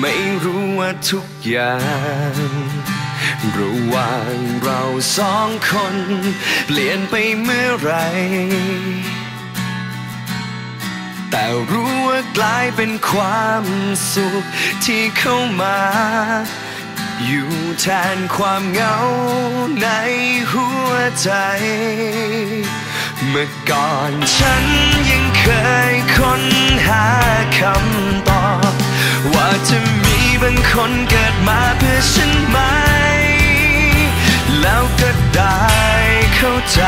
ไม่รู้ว่าทุกอย่างระหว่างเราสองคนเปลี่ยนไปเมื่อไร แต่รู้ว่ากลายเป็นความสุขที่เข้ามา อยู่แทนความเหงาในหัวใจ เมื่อก่อนฉันยังเคยค้นหาคำตอบ มีบางคนเกิดมาเพื่อฉันไหม แล้วก็ได้เข้าใจ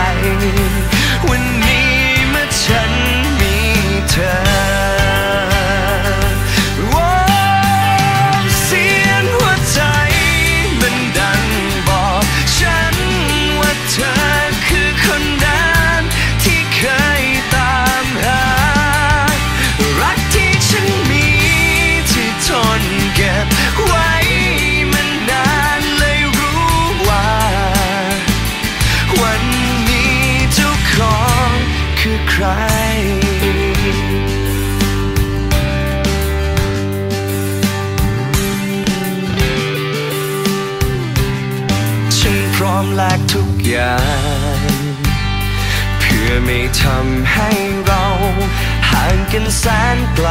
ใคร ฉันพร้อมแลกทุกอย่าง เพื่อไม่ทำให้เราห่างกันแสนไกล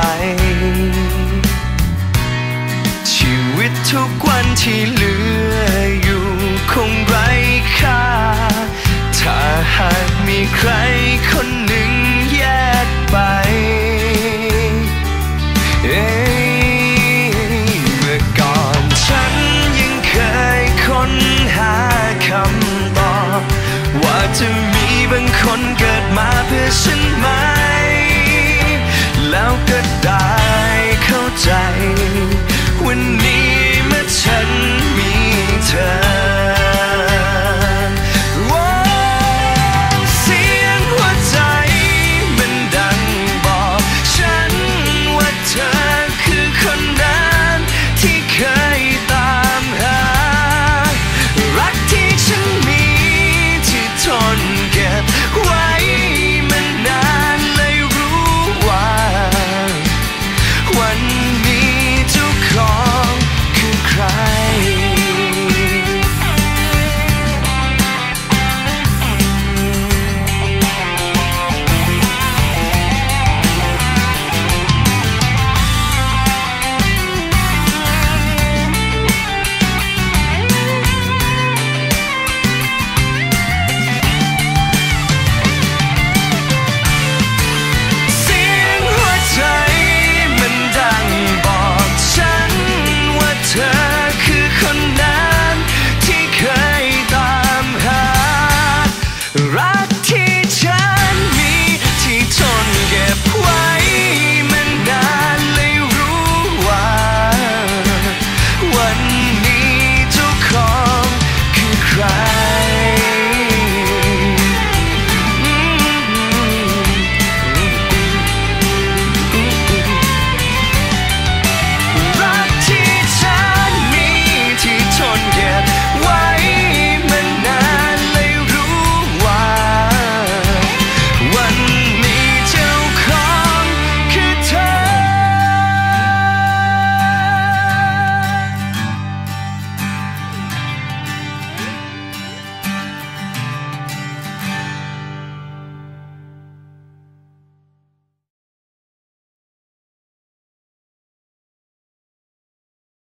ชีวิตทุกวันที่เหลืออยู่คงไร้ค่า ถ้าหากมีใครคนหนึ่งำตอบ ว่าจะมีบางคนเกิดมาเพื่อฉันไหม